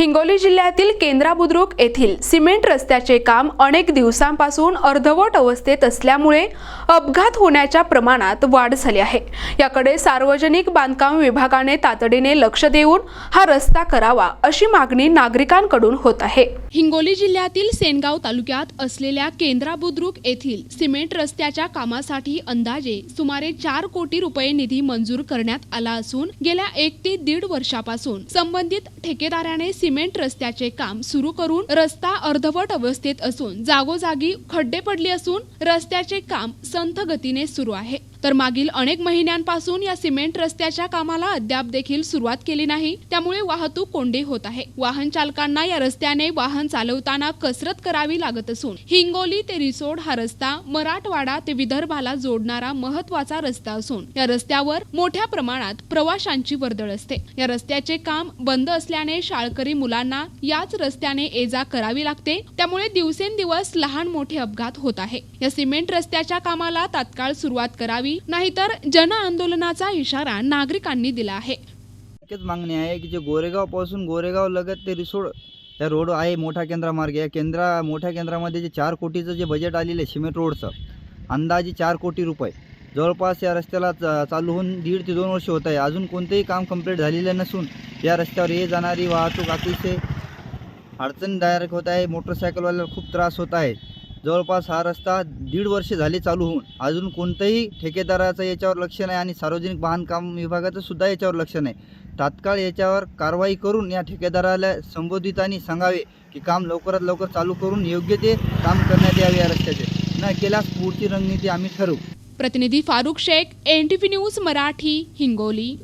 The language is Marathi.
हिंगोली जिल्ह्यातील केंद्रा बुद्रुक येथील सिमेंट रस्त्याचे काम अनेक दिवसांपासून अर्धवट अवस्थेत असल्यामुळे अपघात होण्याच्या प्रमाणात वाढ झाली आहे. याकडे सार्वजनिक बांधकाम विभागाने तातडीने लक्ष देऊन हा रस्ता करावा अशी मागणी नागरिकांकडून होत आहे. हिंगोली जिल्ह्यातील सेनगाव तालुक्यात असलेल्या केंद्रा बुद्रुक येथील सिमेंट रस्त्याच्या कामासाठी अंदाजे सुमारे चार कोटी रुपये निधी मंजूर करण्यात आला असून गेल्या एक ते दीड वर्षापासून संबंधित ठेकेदाराने सिमेंट रस्त्याचे काम सुरू करून रस्ता अर्धवट अवस्थेत असून जागोजागी खड्डे पडले असून रस्त्याचे काम संथ गतीने सुरू आहे. तर मागील अनेक महिन्यांपासून या सिमेंट रस्त्याच्या कामाला अद्याप देखील सुरुवात केली नाही. त्यामुळे वाहतूक कोंडी होत आहे. वाहन चालकांना या रस्त्याने वाहन चालवताना कसरत करावी लागत असून हिंगोली ते रिसोड हा रस्ता मराठवाडा ते विदर्भाला जोडणारा महत्त्वाचा रस्ता असून या रस्त्यावर मोठ्या प्रमाणात प्रवाशांची वर्दळ असते. या रस्त्याचे काम बंद असल्याने शाळकरी मुलांना याच रस्त्याने ये जा करावी लागते. त्यामुळे दिवसेंदिवस लहान मोठे अपघात होत आहे. या सिमेंट रस्त्याच्या कामाला तात्काळ सुरुवात करावी नाहीतर जन आंदोलनाचा इशारा नागरिकांनी दिला आहे. एकच मागणी आहे की जे गोरेगावपासून गोरेगाव लगत ते रिसोड या रोड आहे मोठा केंद्रामार्ग. या केंद्रा मोठ्या केंद्रामध्ये जे चार कोटीचं जे बजेट आलेलं आहे सिमेंट रोडचं अंदाजे चार कोटी रुपये. जवळपास या रस्त्याला चा- चालू होऊन दीड ते दोन वर्ष होत आहे. अजून कोणतंही काम कंप्लीट झालेलं नसून या रस्त्यावर ये जाणारी वाहतूक अतिशय अडचणदायक होत आहे. मोटरसायकलवाल्याला खूप त्रास होत आहे. जवळपास हा रस्ता दीड वर्ष झाले चालू होऊन. अजून कोणतंही ठेकेदाराचं याच्यावर लक्ष नाही आणि सार्वजनिक बांधकाम विभागाचं सुद्धा याच्यावर लक्ष नाही. तात्काळ याच्यावर कारवाई करून या ठेकेदाराला संबोधित आणि सांगावे की काम लवकरात लवकर चालू करून योग्य ते काम करण्यात यावे या रस्त्याचे. न केल्यास पुढची रणनीती आम्ही ठरवू. प्रतिनिधी Farukh Shaikh N T news Marathi Hingoli.